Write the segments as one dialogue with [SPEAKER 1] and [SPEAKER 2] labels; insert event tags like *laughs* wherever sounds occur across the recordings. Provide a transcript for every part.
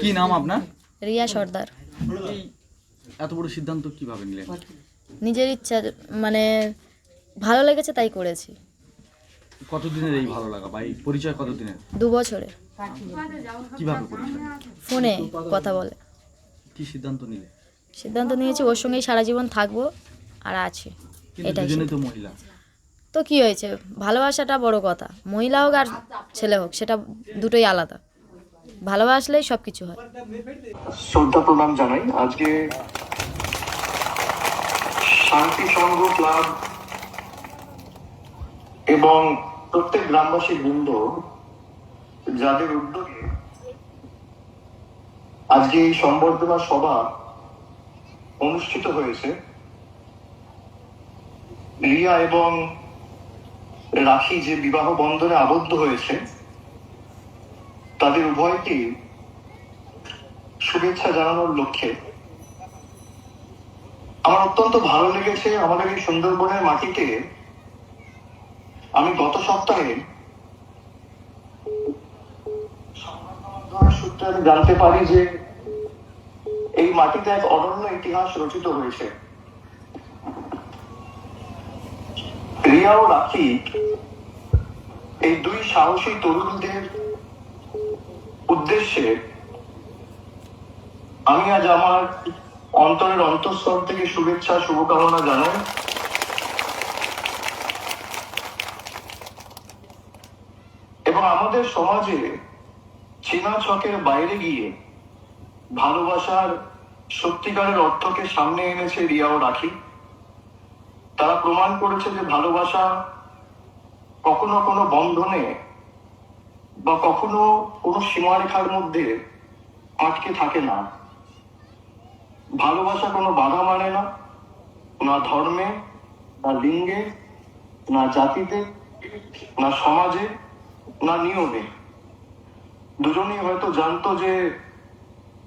[SPEAKER 1] কি নাম আপনার?
[SPEAKER 2] রিয়া সর্দার।
[SPEAKER 1] এত বড় সিদ্ধান্ত কীভাবে নিলেন?
[SPEAKER 2] নিজের ইচ্ছা মানে ভালো লেগেছে তাই করেছি।
[SPEAKER 1] কতদিনের এই ভালো লাগা বা এই পরিচয় কতদিনের?
[SPEAKER 2] দু বছরে
[SPEAKER 1] কীভাবে পরিচয়?
[SPEAKER 2] ফোনে কথা বলে।
[SPEAKER 1] কি সিদ্ধান্ত নিলে?
[SPEAKER 2] সিদ্ধান্ত নিয়েছি ওর সঙ্গেই সারা জীবন থাকব আর আছি। এটাই
[SPEAKER 1] দুজনেই
[SPEAKER 2] সিদ্ধান্ত।
[SPEAKER 1] তো মহিলা।
[SPEAKER 2] তো কি হয়েছে? ভালোবাসাটা বড় কথা। মহিলা হোক আর ছেলে হোক সেটা দুটোই আলাদা। ভালোবাসলেই সব কিছু হয়।
[SPEAKER 3] শ্রদ্ধা প্রণাম জানাই। আজকে শান্তি সংঘ ক্লাব এবং প্রত্যেক গ্রামবাসী বৃন্দ যাদের উদ্যোগে আজকে এই সম্বর্ধনা সভা অনুষ্ঠিত হয়েছে, রিয়া এবং রাখি যে বিবাহ বন্ধনে আবদ্ধ হয়েছে, তাদের উভয়কে শুভেচ্ছা জানানোর লক্ষ্যে। আমার অত্যন্ত ভালো লেগেছে আমাদের এই সুন্দরবনের মাটিতে আমি গত সপ্তাহে সূত্রে আমি জানতে পারি যে এই মাটিতে এক অনন্য ইতিহাস রচিত হয়েছে। রিয়া ও রাখি এই দুই সাহসী তরুণদের উদ্দেশ্যে আমি আজ আমার অন্তরের অন্তঃস্থল থেকে শুভেচ্ছা, শুভকামনা জানাই এবং আমাদের সমাজে চেনা ছকের বাইরে গিয়ে ভালোবাসার সত্যিকারের অর্থকে সামনে এনেছে রিয়াও রাখি। তারা প্রমাণ করেছে যে ভালোবাসা কখনো কোনো বন্ধনে বা কখনো কোনো সীমারেখার মধ্যে আটকে থাকে না। ভালোবাসা কোনো বাধা মানে না না ধর্মে, না লিঙ্গে, না জাতিতে, না সমাজে। না নিয়মে দুজনেই হয়তো জানতো যে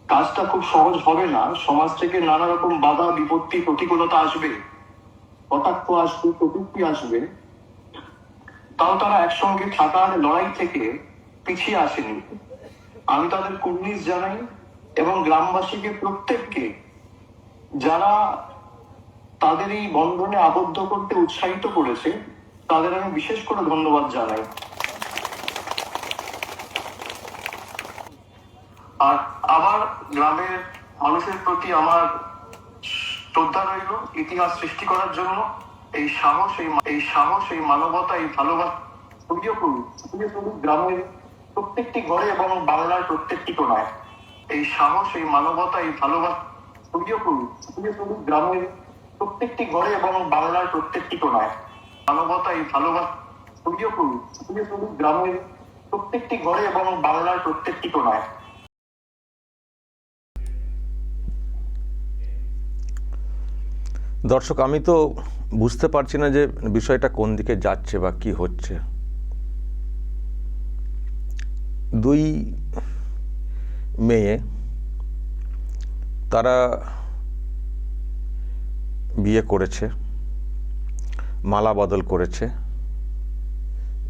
[SPEAKER 3] কাজটা খুব সহজ হবে না। সমাজ থেকে নানা রকম বাধা, বিপত্তি, প্রতিকূলতা আসবে। কটাক্ষ আসবে, প্রযুক্তি আসবে। তাও তারা একসঙ্গে থাকার লড়াই থেকে পিছিয়ে আসেনি। আমি তাদের কুর্নিশ জানাই এবং গ্রামবাসীকে প্রত্যেককে যারা তাদের এই বন্ধনে আবদ্ধ করতে উৎসাহিত করেছে, তাদের আমি বিশেষ করে ধন্যবাদ জানাই। আর আমার গ্রামের মানুষের প্রতি আমার শ্রদ্ধা রইল, ইতিহাস সৃষ্টি করার জন্য। এই সাহস, এই এই সাহস, এই মানবতা, এই ভালোবাসা ছড়িয়ে গ্রামের প্রত্যেকটি ঘরে এবং বাংলার প্রত্যেকটি কোনায়। এই সাহস, এই মানবতা, এই ভালোবাসা ছড়িয়ে গ্রামের প্রত্যেকটি ঘরে এবং বাংলার প্রত্যেকটি কোনায়। মানবতা, এই ভালোবাসা ছড়িয়ে গ্রামের প্রত্যেকটি ঘরে এবং বাংলার প্রত্যেকটি কোনায়।
[SPEAKER 4] দর্শক, আমি তো বুঝতে পারছি না যে বিষয়টা কোন দিকে যাচ্ছে বা কি হচ্ছে। দুই মেয়ে, তারা বিয়ে করেছে, মালা বদল করেছে।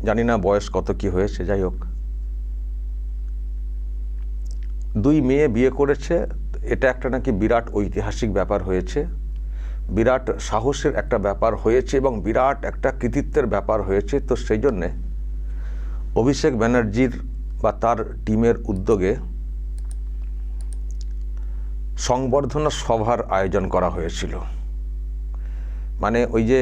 [SPEAKER 4] জানি না বয়স কত, কি হয়েছে, যাই হোক। দুই মেয়ে বিয়ে করেছে, এটা একটা নাকি বিরাট ঐতিহাসিক ব্যাপার হয়েছে। বিরাট সাহসের একটা ব্যাপার হয়েছে এবং বিরাট একটা কৃতিত্বের ব্যাপার হয়েছে। তো সেই জন্যে অভিষেক ব্যানার্জির বা তার টিমের উদ্যোগে সংবর্ধনা সভার আয়োজন করা হয়েছিল। মানে ওই যে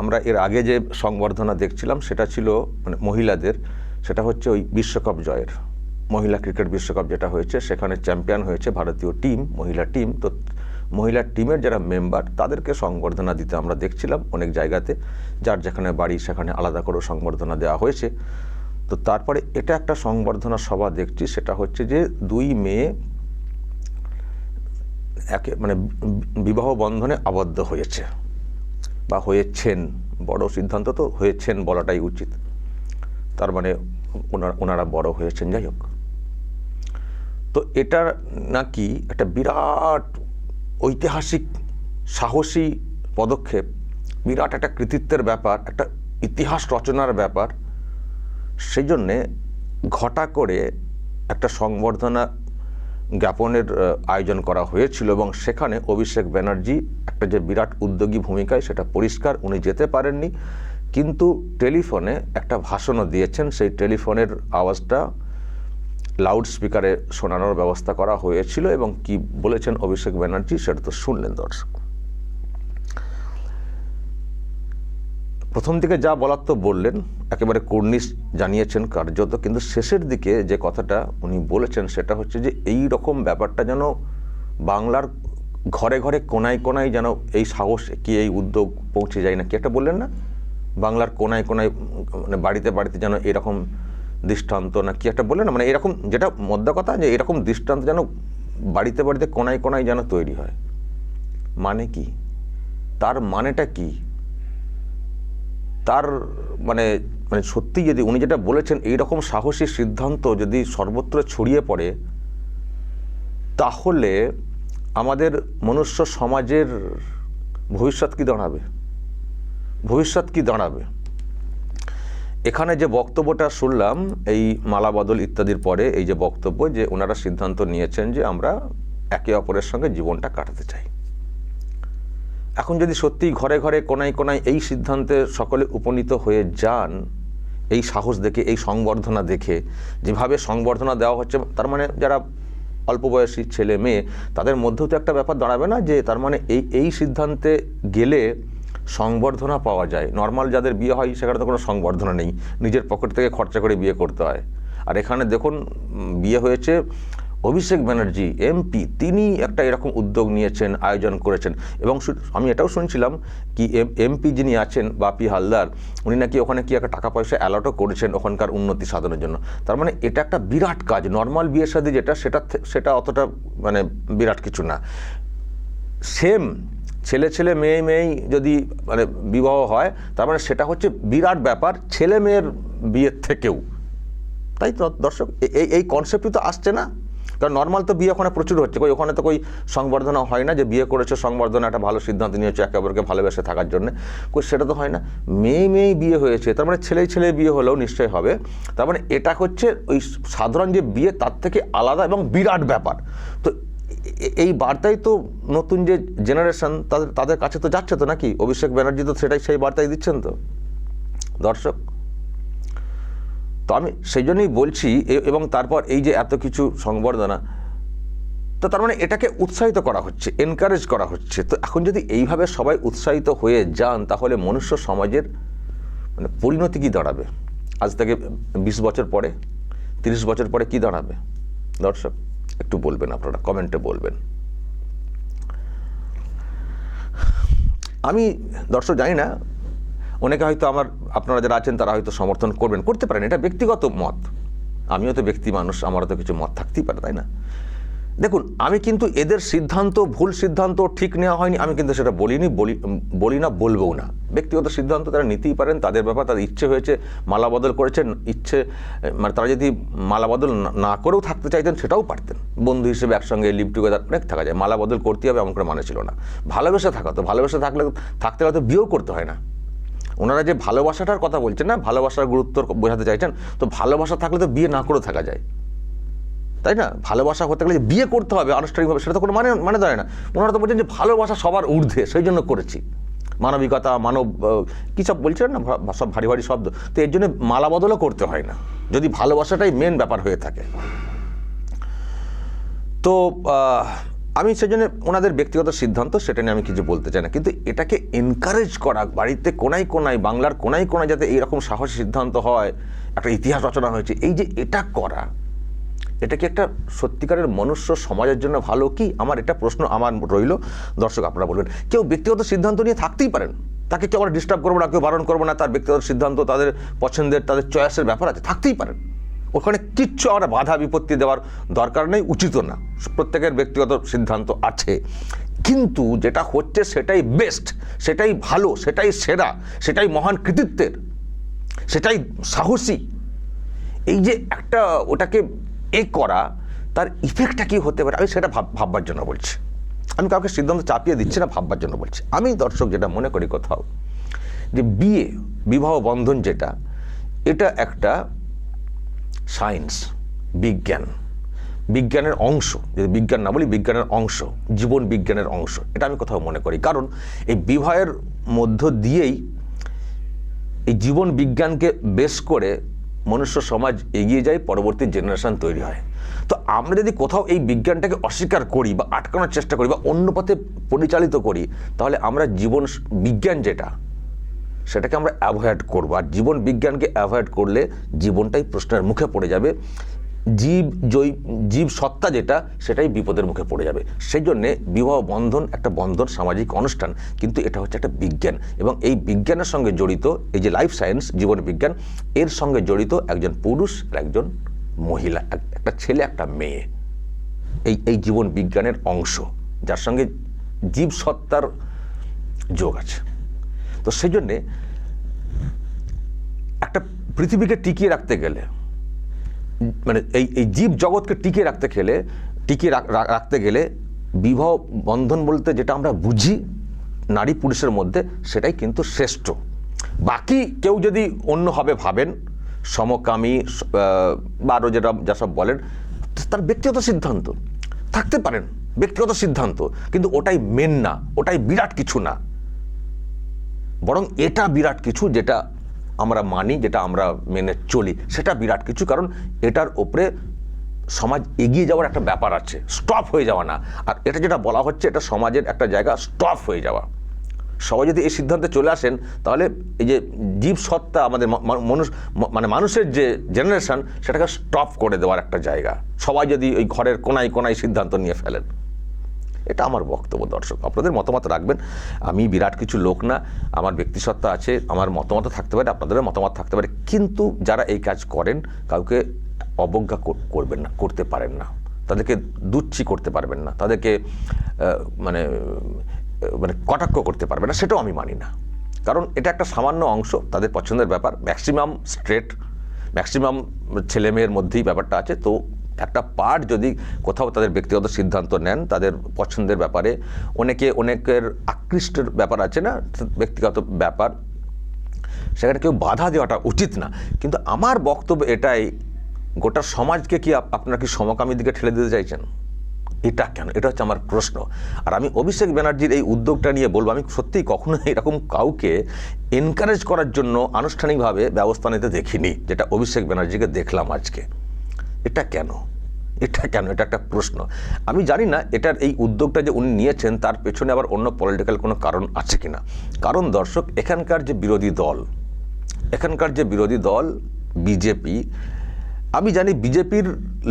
[SPEAKER 4] আমরা এর আগে যে সংবর্ধনা দেখছিলাম সেটা ছিল মানে মহিলাদের, সেটা হচ্ছে ওই বিশ্বকাপ জয়ের, মহিলা ক্রিকেট বিশ্বকাপ যেটা হয়েছে, সেখানে চ্যাম্পিয়ন হয়েছে ভারতীয় টিম, মহিলা টিম। তো মহিলা টিমের যারা মেম্বার, তাদেরকে সংবর্ধনা দিতে আমরা দেখছিলাম অনেক জায়গাতে, যার যেখানে বাড়ি সেখানে আলাদা করে সংবর্ধনা দেওয়া হয়েছে। তো তারপরে এটা একটা সংবর্ধনা সভা দেখছি, সেটা হচ্ছে যে দুই মেয়ে একে মানে বিবাহ বন্ধনে আবদ্ধ হয়েছে বা হয়েছেন, বড় সিদ্ধান্ত তো হয়েছেন বলাটাই উচিত। তার মানে ওনারা ওনারা বড় হয়েছেন, যাই হোক। তো এটা নাকি একটা বিরাট ঐতিহাসিক, সাহসী পদক্ষেপ, বিরাট একটা কৃতিত্বের ব্যাপার, একটা ইতিহাস রচনার ব্যাপার, সেই জন্যে ঘটা করে একটা সংবর্ধনা জ্ঞাপনের আয়োজন করা হয়েছিল এবং সেখানে অভিষেক ব্যানার্জি একটা যে বিরাট উদ্যোগী ভূমিকায় সেটা পরিষ্কার উনি যেতে পারেননি, কিন্তু টেলিফোনে একটা ভাষণও দিয়েছেন, সেই টেলিফোনের আওয়াজটা লাউড স্পিকারে শোনানোর ব্যবস্থা করা হয়েছিল এবং কি বলেছেন অভিষেক ব্যানার্জি সেটা তো শুনলেন দর্শক। প্রথম দিকে যা বলার তো বললেন, একেবারে কর্নিশ জানিয়েছেন কার্যত, কিন্তু শেষের দিকে যে কথাটা উনি বলেছেন সেটা হচ্ছে যে এই রকম ব্যাপারটা যেন বাংলার ঘরে ঘরে কোনায় কোনায় যেন এই সাহস কি এই উদ্যোগ পৌঁছে যায় না, কি একটা বললেন না? বাংলার কোনায় কোনায় মানে বাড়িতে বাড়িতে যেন এরকম দৃষ্টান্ত না কি একটা বললেন না মানে এরকম যেটা মধ্যা কথা যে এরকম দৃষ্টান্ত যেন বাড়িতে বাড়িতে কোনায় কোনায় যেন তৈরি হয়। মানে কি? তার মানেটা কি? তার মানে মানে সত্যি যদি উনি যেটা বলেছেন এই রকম সাহসী সিদ্ধান্ত যদি সর্বত্র ছড়িয়ে পড়ে, তাহলে আমাদের মনুষ্য সমাজের ভবিষ্যৎ কি দাঁড়াবে? ভবিষ্যৎ কি দাঁড়াবে? এখানে যে বক্তব্যটা শুনলাম, এই মালাবদল ইত্যাদির পরে এই যে বক্তব্য যে ওনারা সিদ্ধান্ত নিয়েছেন যে আমরা একে অপরের সঙ্গে জীবনটা কাটাতে চাই। এখন যদি সত্যিই ঘরে ঘরে কোনায় কোনায় এই সিদ্ধান্তে সকলে উপনীত হয়ে যান, এই সাহস দেখে, এই সংবর্ধনা দেখে, যেভাবে সংবর্ধনা দেওয়া হচ্ছে, তার মানে যারা অল্প বয়সী ছেলে মেয়ে, তাদের মধ্যেও তো একটা ব্যাপার দাঁড়াবে না যে তার মানে এই এই সিদ্ধান্তে গেলে সংবর্ধনা পাওয়া যায়। নর্মাল যাদের বিয়ে হয়, সেখানে তো কোনো সংবর্ধনা নেই। নিজের পকেট থেকে খরচা করে বিয়ে করতে হয়। আর এখানে দেখুন বিয়ে হয়েছে অভিষেক ব্যানার্জি এমপি তিনি একটা এরকম উদ্যোগ নিয়েছেন, আয়োজন করেছেন। এবং আমি এটাও শুনছিলাম কি এমপি যিনি আছেন, বাপি হালদার, উনি নাকি ওখানে কি একটা টাকা পয়সা অ্যালটও করেছেন ওখানকার উন্নতি সাধনের জন্য। তার মানে এটা একটা বিরাট কাজ। নর্মাল বিয়ের সাথে যেটা, সেটা সেটা অতটা মানে বিরাট কিছু না। সেম ছেলে ছেলে মেয়ে মেয়েই যদি মানে বিবাহ হয়, তার মানে সেটা হচ্ছে বিরাট ব্যাপার, ছেলে মেয়ের বিয়ের থেকেও। তাই তো, দর্শক এই এই কনসেপ্টই তো আসছে না। কারণ নর্মাল তো বিয়ে ওখানে প্রচুর হচ্ছে। কই, ওখানে তো কই সংবর্ধনা হয় না যে বিয়ে করেছে, সংবর্ধনা একটা ভালো সিদ্ধান্ত নিয়েছে একে অপরকে ভালোবেসে থাকার জন্য। কই, সেটা তো হয় না। মেয়ে মেয়েই বিয়ে হয়েছে, তার মানে ছেলে ছেলে বিয়ে হলেও নিশ্চয়ই হবে। তার মানে এটা হচ্ছে ওই সাধারণ যে বিয়ে, তার থেকে আলাদা এবং বিরাট ব্যাপার। তো এই বার্তাই তো নতুন যে জেনারেশন তাদের তাদের কাছে তো যাচ্ছে তো নাকি? অভিষেক ব্যানার্জি তো সেটাই সেই বার্তাই দিচ্ছেন তো। দর্শক, তো আমি সেই জন্যই বলছি এবং তারপর এই যে এত কিছু সংবর্ধনা, তো তার মানে এটাকে উৎসাহিত করা হচ্ছে এনকারেজ করা হচ্ছে। তো এখন যদি এইভাবে সবাই উৎসাহিত হয়ে যান, তাহলে মনুষ্য সমাজের মানে পরিণতি কী দাঁড়াবে? আজ থেকে বিশ বছর পরে, তিরিশ বছর পরে কি দাঁড়াবে? দর্শক একটু বলবেন আপনারা কমেন্টে বলবেন। আমি দর্শক জানি না, অনেকে হয়তো আমার, আপনারা যারা আছেন তারা হয়তো সমর্থন করবেন। করতে পারেন, এটা ব্যক্তিগত মত। আমিও তো ব্যক্তি মানুষ, আমারও তো কিছু মত থাকতেই পারে, তাই না? দেখুন, আমি কিন্তু এদের সিদ্ধান্ত, ভুল সিদ্ধান্ত ঠিক নেওয়া হয়নি, আমি কিন্তু সেটা বলিনি, বলি বলি না, বলবও না। ব্যক্তিগত সিদ্ধান্ত তারা নিতেই পারেন, তাদের ব্যাপার, তাদের ইচ্ছে হয়েছে মালা বদল করেছেন, ইচ্ছে মানে তারা যদি মালা বদল না- করেও থাকতে চাইতেন, সেটাও পারতেন। বন্ধু হিসেবে একসঙ্গে লিভ টুগেদার, অনেক থাকা যায়, মালা বদল করতে হবে, এমন করে মানে ছিল না। ভালোবেসে থাকা তো, ভালোবেসে থাকলে, থাকতে হলে তো বিয়েও করতে হয় না। ওনারা যে ভালোবাসাটার কথা বলছেন না, ভালোবাসার গুরুত্ব বোঝাতে চাইছেন, তো ভালোবাসা থাকলে তো বিয়ে না করেও থাকা যায়। তাই না? ভালোবাসা হতে গেলে বিয়ে করতে হবে আনুষ্ঠানিকভাবে সেটা তো কোনো মানে মানে দাঁড়ায় না। ওনারা তো বলছেন যে ভালোবাসা সবার ঊর্ধ্বে, সেই জন্য করেছি। মানবিকতা, মানব কী সব বলছিলেন না? সব ভারী ভারী শব্দ। তো এর জন্য মালা বদলও করতে হয় না। যদি ভালোবাসাটাই মেন ব্যাপার হয়ে থাকে। তো আমি সেই জন্য ওনাদের ব্যক্তিগত সিদ্ধান্ত সেটা নিয়ে আমি কিছু বলতে চাই না। কিন্তু এটাকে এনকারেজ করা, বাড়িতে কোনায় কোনায়, বাংলার কোনায় কোনায় যাতে এইরকম সাহসী সিদ্ধান্ত হয়, একটা ইতিহাস রচনা হয়েছে, এই যে এটা করা এটা কি একটা সত্যিকারের মনুষ্য সমাজের জন্য ভালো? কি আমার এটা প্রশ্ন আমার রইল? দর্শক, আপনারা বলবেন, কেউ ব্যক্তিগত সিদ্ধান্ত নিয়ে থাকতেই পারেন। তাকে কেউ আমরা ডিস্টার্ব করব না, কেউ বারণ করব না, তার ব্যক্তিগত সিদ্ধান্ত, তাদের পছন্দের, তাদের চয়েসের ব্যাপার আছে, থাকতেই পারেন। ওখানে কিচ্ছু আমরা বাধা বিপত্তি দেওয়ার দরকার নেই, উচিত না। প্রত্যেকের ব্যক্তিগত সিদ্ধান্ত আছে। কিন্তু যেটা হচ্ছে সেটাই বেস্ট সেটাই ভালো, সেটাই সেরা, সেটাই মহান কৃতিত্বের, সেটাই সাহসী। এই যে একটা ওটাকে এ করা, তার ইফেক্টটা কি হতে পারে? আমি সেটা ভাব, ভাববার জন্য বলছি। আমি কাউকে সিদ্ধান্ত চাপিয়ে দিচ্ছি না, ভাববার জন্য বলছি। আমি দর্শক যেটা মনে করি কোথাও, যে বিয়ে, বিবাহ বন্ধন যেটা, এটা একটা সায়েন্স বিজ্ঞান। বিজ্ঞানের অংশ, যদি বিজ্ঞান না বলি, বিজ্ঞানের অংশ, জীবন বিজ্ঞানের অংশ, এটা আমি কোথাও মনে করি। কারণ এই বিবাহের মধ্য দিয়েই এই জীবন বিজ্ঞানকে বেশ করে মনুষ্য সমাজ এগিয়ে যায়, পরবর্তী জেনারেশান তৈরি হয়। তো আমরা যদি কোথাও এই বিজ্ঞানটাকে অস্বীকার করি বা আটকানোর চেষ্টা করি বা অন্য পথে পরিচালিত করি, তাহলে আমরা জীবন বিজ্ঞান যেটা, সেটাকে আমরা অ্যাভয়েড করব। আর জীবন বিজ্ঞানকে অ্যাভয়েড করলে জীবনটাই প্রশ্নের মুখে পড়ে যাবে। জীব জৈ, জীব সত্তা যেটা, সেটাই বিপদের মুখে পড়ে যাবে। সেই জন্যে বিবাহ বন্ধন একটা বন্ধন, সামাজিক অনুষ্ঠান, কিন্তু এটা হচ্ছে একটা বিজ্ঞান। এবং এই বিজ্ঞানের সঙ্গে জড়িত, এই যে লাইফ সায়েন্স জীবন বিজ্ঞান, এর সঙ্গে জড়িত একজন পুরুষ আর একজন মহিলা, এক- একটা ছেলে, একটা মেয়ে। এই এই জীবন বিজ্ঞানের অংশ, যার সঙ্গে জীব সত্তার যোগ আছে। তো সেই জন্যে একটা পৃথিবীকে টিকিয়ে রাখতে গেলে মানে এই এই জীব জগৎকে টিকিয়ে রাখতে রাখ- রাখ- রাখতে গেলে বিবাহ বন্ধন বলতে যেটা আমরা বুঝি, নারী পুরুষের মধ্যে, সেটাই কিন্তু শ্রেষ্ঠ। বাকি কেউ যদি অন্যভাবে ভাবেন, সমকামী বা আরও যেটা, যা সব বলেন, তার ব্যক্তিগত সিদ্ধান্ত। থাকতে পারেন, ব্যক্তিগত সিদ্ধান্ত, কিন্তু ওটাই মেন না, ওটাই বিরাট কিছু না। বরং এটা বিরাট কিছু যেটা আমরা মানি, যেটা আমরা মেনে চলি, সেটা বিরাট কিছু, কারণ এটার ওপরে সমাজ এগিয়ে যাওয়ার একটা ব্যাপার আছে স্টপ হয়ে যাওয়া না। আর এটা যেটা বলা হচ্ছে, এটা সমাজের একটা জায়গা স্টপ হয়ে যাওয়া। সবাই যদি এই সিদ্ধান্তে চলে আসেন, তাহলে এই যে জীব সত্তা, আমাদের মানুষ মানে মানুষের যে জেনারেশন সেটাকে স্টপ করে দেওয়ার একটা জায়গা। সবাই যদি ওই ঘরের কোনায় কোনায় সিদ্ধান্ত নিয়ে ফেলেন। এটা আমার বক্তব্য, দর্শক। আপনাদের মতামত রাখবেন। আমি বিরাট কিছু লোক না, আমার ব্যক্তিসত্তা আছে, আমার মতামত থাকতে পারে, আপনাদের মতামত থাকতে পারে, কিন্তু যারা এই কাজ করেন, কাউকে অবজ্ঞা করবেন না, করতে পারেন না। তাদেরকে দুচ্ছি করতে পারবেন না। তাদেরকে মানে মানে কটাক্ষ করতে পারবেন না, সেটাও আমি মানি না। কারণ এটা একটা সামান্য অংশ, তাদের পছন্দের ব্যাপার। ম্যাক্সিমাম স্ট্রেট, ম্যাক্সিমাম ছেলে মেয়ের মধ্যেই ব্যাপারটা আছে, তো একটা পার্ট যদি কোথাও তাদের ব্যক্তিগত সিদ্ধান্ত নেন, তাদের পছন্দের ব্যাপারে, অনেকে, অনেকের আকৃষ্টের ব্যাপার আছে না, ব্যক্তিগত ব্যাপার, সেখানে কেউ বাধা দেওয়াটা উচিত না। কিন্তু আমার বক্তব্য এটাই, গোটা সমাজকে কি আপ- আপনারা কি সমকামী দিকে ঠেলে দিতে চাইছেন? এটা কেন? এটা হচ্ছে আমার প্রশ্ন। আর আমি অভিষেক ব্যানার্জির এই উদ্যোগটা নিয়ে বলব, আমি সত্যিই কখনো *laughs* এরকম কাউকে এনকারেজ করার জন্য আনুষ্ঠানিকভাবে ব্যবস্থা নিতে দেখিনি, যেটা অভিষেক ব্যানার্জিকে দেখলাম আজকে। এটা কেন? এটা কেন? এটা একটা প্রশ্ন। আমি জানি না এটার এই উদ্যোগটা যে উনি নিয়েছেন, তার পেছনে আবার অন্য পলিটিক্যাল কোনো কারণ আছে কি না কারণ দর্শক, এখানকার যে বিরোধী দল, এখানকার যে বিরোধী দল, বিজেপি, আমি জানি বিজেপির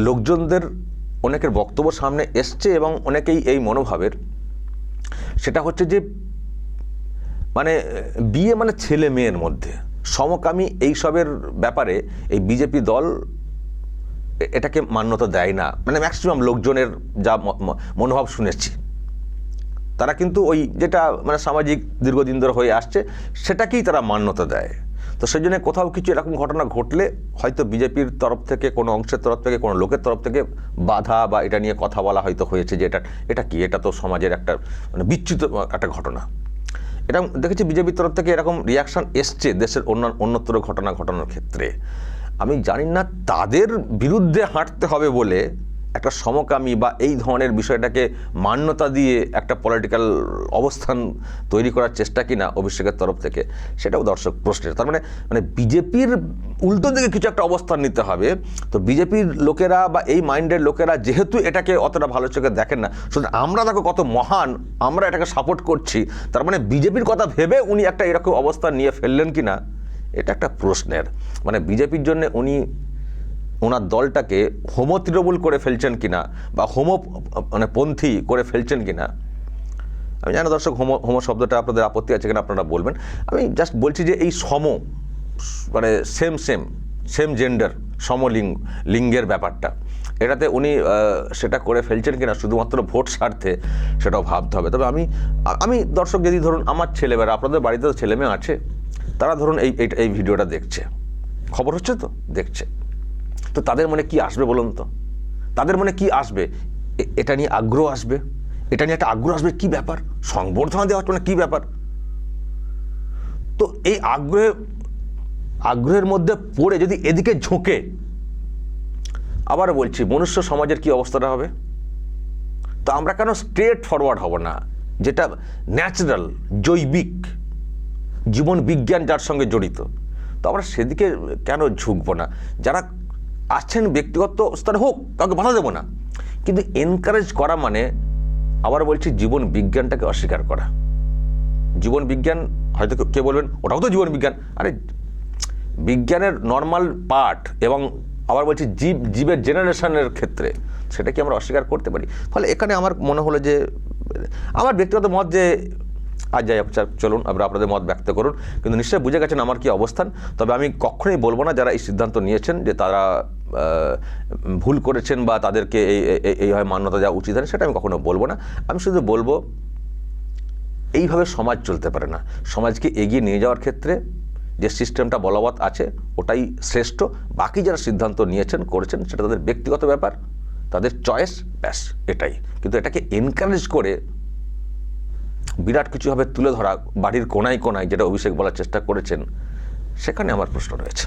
[SPEAKER 4] লোকজনদের অনেকের বক্তব্য সামনে এসছে এবং অনেকেই এই মনোভাবের। সেটা হচ্ছে যে মানে বিয়ে মানে ছেলে মেয়ের মধ্যে। সমকামী এইসবের ব্যাপারে এই বিজেপি দল এটাকে মান্যতা দেয় না। মানে ম্যাক্সিমাম লোকজনের যা মনোভাব শুনেছি। তারা কিন্তু ওই যেটা মানে সামাজিক দীর্ঘদিন ধরে হয়ে আসছে, সেটাকেই তারা মান্যতা দেয়। তো সেই জন্য কোথাও কিছু এরকম ঘটনা ঘটলে হয়তো বিজেপির তরফ থেকে, কোনো অংশের তরফ থেকে, কোনো লোকের তরফ থেকে বাধা বা এটা নিয়ে কথা বলা হয়তো হয়েছে যে এটা এটা কি? এটা তো সমাজের একটা মানে বিচ্যুত একটা ঘটনা। এটা দেখেছি বিজেপির তরফ থেকে এরকম রিয়াকশন এসছে দেশের অন্য, অন্যত্র ঘটনা ঘটানোর ক্ষেত্রে। আমি জানি না তাদের বিরুদ্ধে হাঁটতে হবে বলে একটা সমকামী বা এই ধরনের বিষয়টাকে মান্যতা দিয়ে একটা পলিটিক্যাল অবস্থান তৈরি করার চেষ্টা কিনা অভিষেকের তরফ থেকে, সেটাও দর্শক প্রশ্নের। তার মানে মানে বিজেপির উল্টো দিকে কিছু একটা অবস্থান নিতে হবে। তো বিজেপির লোকেরা বা এই মাইন্ডের লোকেরা যেহেতু এটাকে অতটা ভালো চোখে দেখেন না শুধু আমরা দেখো কত মহান, আমরা এটাকে সাপোর্ট করছি, তার মানে বিজেপির কথা ভেবে উনি একটা এরকম অবস্থান নিয়ে ফেললেন কি না এটা একটা প্রশ্নের। মানে বিজেপির জন্য উনি ওনার দলটাকে হোমো তৃণমূল করে ফেলছেন কিনা বা হোমো মানে পন্থী করে ফেলছেন কিনা, আমি জানি দর্শক, হোমো হোমো শব্দটা আপনাদের আপত্তি আছে কিনা আপনারা বলবেন। আমি জাস্ট বলছি যে এই সম মানে সেম সেম সেম জেন্ডার সমলিঙ্গ লিঙ্গের ব্যাপারটা, এটাতে উনি সেটা করে ফেলছেন কিনা, শুধুমাত্র ভোট স্বার্থে সেটাও ভাবতে হবে। তবে আমি আমি দর্শক যদি ধরুন আমার ছেলেমেয়েরা আপনাদের বাড়িতে তো ছেলেমেয়ে আছে তারা ধরুন এই, এই- ভিডিওটা দেখছে। খবর হচ্ছে তো, দেখছে। তো তাদের মনে কি আসবে বলুন তো? তাদের মনে কি আসবে? এটা নিয়ে আগ্রহ আসবে? এটা নিয়ে একটা আগ্রহ আসবে কি ব্যাপার? সংবর্ধনা দেওয়া হচ্ছে না কি ব্যাপার? তো এই আগ্রহে, আগ্রহের মধ্যে পড়ে যদি এদিকে ঝোঁকে, আবার বলছি, মনুষ্য সমাজের কি অবস্থাটা হবে? তো আমরা কেন স্ট্রেট ফরওয়ার্ড হব না? যেটা ন্যাচারাল জৈবিক জীবন বিজ্ঞান যার সঙ্গে জড়িত। তো আমরা সেদিকে কেন ঝুঁকবো না? যারা আছেন ব্যক্তিগত স্তরে হোক, কাউকে বাধা দেবো না। কিন্তু এনকারেজ করা মানে আবার বলছি জীবন বিজ্ঞানটাকে অস্বীকার করা। জীবন বিজ্ঞান, হয়তো কে বলবেন, ওটাও তো জীবন বিজ্ঞান। আরে, বিজ্ঞানের নর্মাল পার্ট এবং আবার বলছি জীব, জীবের জেনারেশনের ক্ষেত্রে সেটা কি আমরা অস্বীকার করতে পারি। ফলে এখানে আমার মনে হলো যে, আমার ব্যক্তিগত মত যে আজ যাই হোক, চলুন আপনারা আপনাদের মত ব্যক্ত করুন। কিন্তু নিশ্চয়ই বুঝে গেছেন আমার কি অবস্থান। তবে আমি কখনোই বলব না যারা এই সিদ্ধান্ত নিয়েছেন যে তারা ভুল করেছেন বা তাদেরকে এই এই- এইভাবে মান্যতা দেওয়া উচিত হয় সেটা আমি কখনো বলব না। আমি শুধু বলব এইভাবে সমাজ চলতে পারে না। সমাজকে এগিয়ে নিয়ে যাওয়ার ক্ষেত্রে যে সিস্টেমটা বলবৎ আছে ওটাই শ্রেষ্ঠ। বাকি যারা সিদ্ধান্ত নিয়েছেন করেছেন সেটা তাদের ব্যক্তিগত ব্যাপার তাদের চয়েস ব্যাস এটাই। কিন্তু এটাকে এনকারেজ করে বিরাট কিছুভাবে তুলে ধরা বাড়ির কোনায় কোনায় যেটা অভিষেক বলার চেষ্টা করেছেন, সেখানে আমার প্রশ্ন রয়েছে।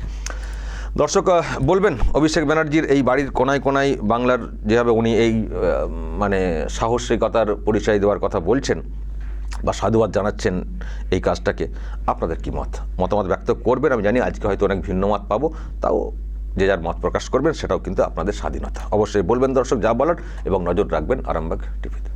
[SPEAKER 4] দর্শক বলবেন, অভিষেক ব্যানার্জির এই বাড়ির কোনায় কোনায় বাংলার যেভাবে উনি এই মানে সাহসিকতার পরিচয় দেওয়ার কথা বলছেন বা সাধুবাদ জানাচ্ছেন এই কাজটাকে, আপনাদের কি মত? মতামত ব্যক্ত করবেন, আমি জানি আজকে হয়তো অনেক ভিন্ন মত পাবো, তাও যে যার মত প্রকাশ করবেন সেটাও কিন্তু আপনাদের স্বাধীনতা। অবশ্যই বলবেন দর্শক, যা বলার, এবং নজর রাখবেন আরামবাগ টিভিতে।